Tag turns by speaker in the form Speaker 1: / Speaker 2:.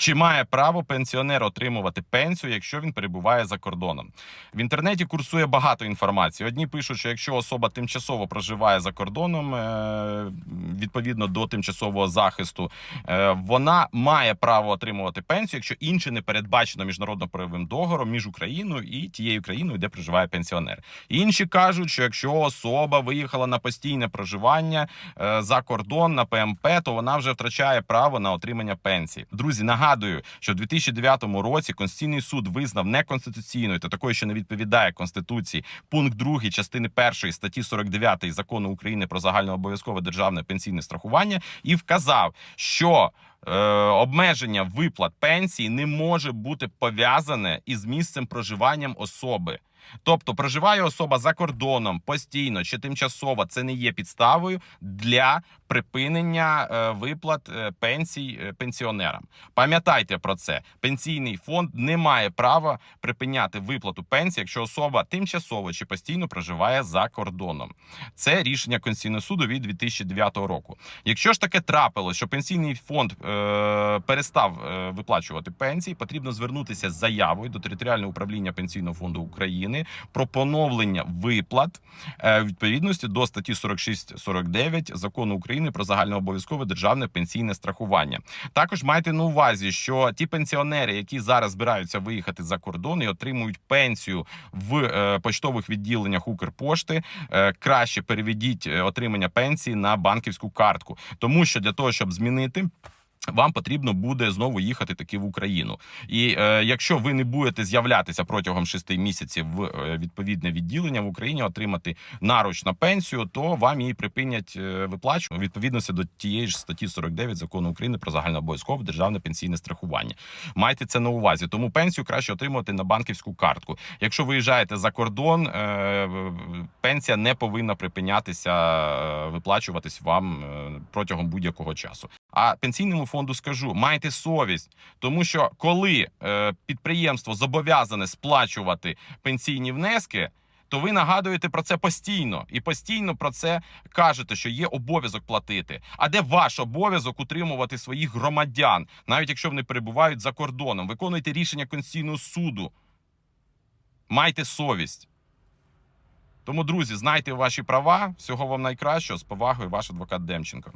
Speaker 1: Чи має право пенсіонер отримувати пенсію, якщо він перебуває за кордоном? В інтернеті курсує багато інформації. Одні пишуть, що якщо особа тимчасово проживає за кордоном, е, відповідно до тимчасового захисту, е, вона має право отримувати пенсію, якщо інше не передбачено міжнародно-правовим договором між Україною і тією країною, де проживає пенсіонер. Інші кажуть, що якщо особа виїхала на постійне проживання е, за кордон на ПМП, то вона вже втрачає право на отримання пенсії. Друзі, нагадую, що в 2009 році Конституційний суд визнав неконституційною та такою, що не відповідає конституції, пункт 2 частини 1 статті 49 закону України про загальнообов'язкове державне пенсійне страхування і вказав, що е, обмеження виплат пенсії не може бути пов'язане із місцем проживанням особи. Тобто проживає особа за кордоном постійно чи тимчасово, це не є підставою для припинення е, виплат е, пенсій е, пенсіонерам. Пам'ятайте про це. Пенсійний фонд не має права припиняти виплату пенсії, якщо особа тимчасово чи постійно проживає за кордоном. Це рішення Конституційного суду від 2009 року. Якщо ж таке трапилось, що пенсійний фонд е, перестав е, виплачувати пенсії, потрібно звернутися з заявою до територіального управління пенсійного фонду України про поновлення виплат е, відповідності до статті 46-49 закону України про загальнообов'язкове державне пенсійне страхування. Також майте на увазі, що ті пенсіонери, які зараз збираються виїхати за кордон і отримують пенсію в е, поштових відділеннях Укрпошти, е, краще переведіть отримання пенсії на банківську картку, тому що для того, щоб змінити. Вам потрібно буде знову їхати таки в Україну, і е, якщо ви не будете з'являтися протягом шести місяців в е, відповідне відділення в Україні, отримати наруч на пенсію, то вам її припинять е, виплачувати у відповідності до тієї ж статті 49 закону України про загальнообов'язкове державне пенсійне страхування. Майте це на увазі. Тому пенсію краще отримувати на банківську картку. Якщо виїжджаєте за кордон, е, пенсія не повинна припинятися е, виплачуватись вам е, протягом будь-якого часу. А пенсійному фонду скажу: майте совість, тому що коли е, підприємство зобов'язане сплачувати пенсійні внески. То ви нагадуєте про це постійно і постійно про це кажете, що є обов'язок платити. А де ваш обов'язок утримувати своїх громадян, навіть якщо вони перебувають за кордоном? Виконуйте рішення Конституційного суду. Майте совість. Тому, друзі, знайте ваші права. Всього вам найкращого. З повагою, ваш адвокат Демченко.